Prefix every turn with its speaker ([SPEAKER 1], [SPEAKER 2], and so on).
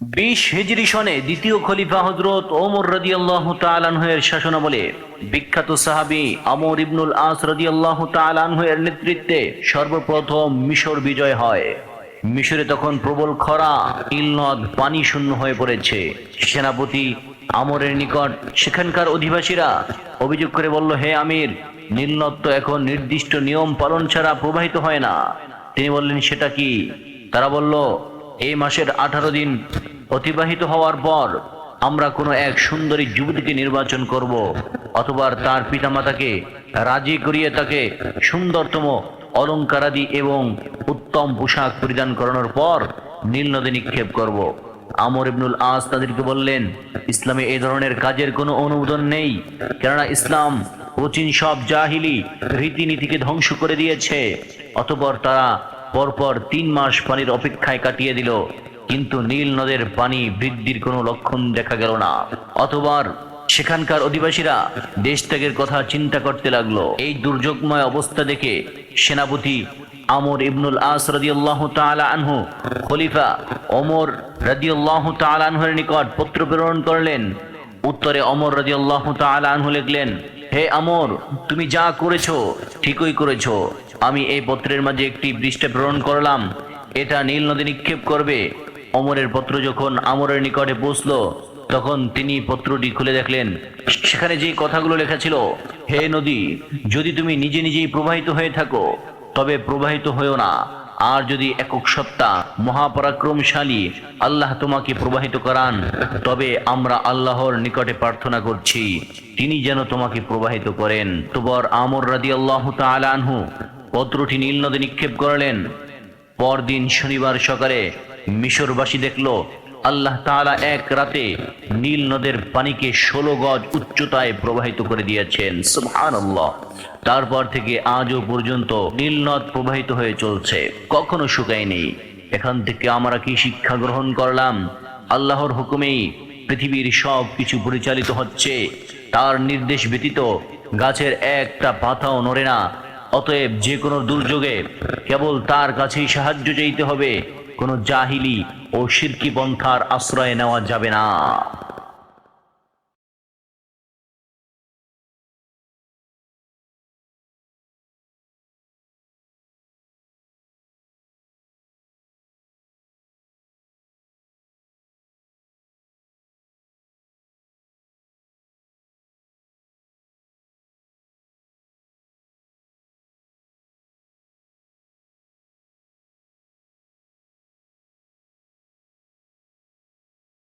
[SPEAKER 1] বিশ হিজরি সনে দ্বিতীয় খলিফা হজরত ওমর রদি আল্লাহ তালানহের শাসনাবলে বিখ্যাত সাহাবি আমর ইবনুল আস রদি আল্লাহ তালানহের নেতৃত্বে সর্বপ্রথম মিশর বিজয় হয়। মিশরে তখন প্রবল খরা ইলনদ পানি শূন্য হয়ে পড়েছে। সেনাপতি আমরের নিকট সেখানকার অধিবাসীরা অভিযোগ করে বলল, হে আমির নীলনদ তো এখন নির্দিষ্ট নিয়ম পালন ছাড়া প্রবাহিত হয় না। তিনি বললেন, সেটা কি? তারা বলল, এই মাসের আঠারো দিন অতিবাহিত হওয়ার পর আমরা কোনো এক সুন্দরী যুবতীকে নির্বাচন করব, অথবা তার পিতামাতাকে রাজি করিয়ে তাকে সুন্দরতম অলঙ্কারাদি এবং উত্তম পোশাক পরিধান করানোর পর নীল নদী নিক্ষেপ করব। আমর ইবনুল আস তাদেরকে বললেন, ইসলামে এই ধরনের কাজের কোনো অনুমোদন নেই, কেননা ইসলাম প্রাচীন সব জাহিলি রীতিনীতিকে ধ্বংস করে দিয়েছে, অতপর তারা পরপর তিন মাস পানির অপেক্ষায় কাটিয়ে দিল। কিন্তু নীল নদের পানি বৃদ্ধির কোনো লক্ষণ দেখা গেল না। অতবার সেখানকার অধিবাসীরা দেশ ত্যাগের কথা চিন্তা করতে লাগল। এই দুর্যোগময় অবস্থা দেখে সেনাপতি আমর ইবনুল আস রাদিয়াল্লাহু তাআলা আনহু, খলিফা ওমর রাদিয়াল্লাহু তাআলা নিকট পত্র প্রেরণ করলেন। উত্তরে অমর রাদিয়াল্লাহু তাআলা আনহু লিখলেন, হে আমর, তুমি যা করেছ ঠিকই করেছ। আমি এই পত্রের মাঝে একটি পৃষ্ঠা প্রেরণ করলাম। এটা নীল নদী নিক্ষেপ করবে। অমরের পত্র যখন আমরের নিকটে পৌঁছলো, তখন তিনি পত্রটি খুলে দেখলেন। সেখানে যে কথাগুলো লেখা ছিল, হে নদী, যদি তুমি নিজে নিজেই প্রবাহিত হয়ে থাকো, তবে প্রবাহিত হয়েও না। আর যদি একক সত্তা মহাপরাক্রমশালী আল্লাহ তোমাকে প্রবাহিত করান, তবে আমরা আল্লাহর নিকটে প্রার্থনা করছি, তিনি যেন তোমাকে প্রবাহিত করেন। তোবর আমর রাদি আল্লাহ আনহু পত্রটি নীল নদী নিক্ষেপ করলেন। পরদিন শনিবার সকালে মিশরবাসী দেখল, আল্লাহ তাআলা এক রাতে নীল নদের পানিকে ষোলো গজ উচ্চতায় প্রবাহিত করে দিয়েছেন। সুবহানাল্লাহ। তারপর থেকে আজও পর্যন্ত নীল নদ প্রবাহিত হয়ে চলছে। কখনো শুকায়নি। এখান থেকে আমরা কি শিক্ষা গ্রহণ করলাম? আল্লাহর হুকুমেই পৃথিবীর সব কিছু পরিচালিত হচ্ছে। তার নির্দেশ ব্যতীত গাছের একটা পাতাও নড়ে না। অতএব যে কোনো দুর্যোগে কেবল তার কাছেই সাহায্য চাইতে হবে। কোনো জাহিলি ও শিরকি পন্থার আশ্রয় নেওয়া যাবে না।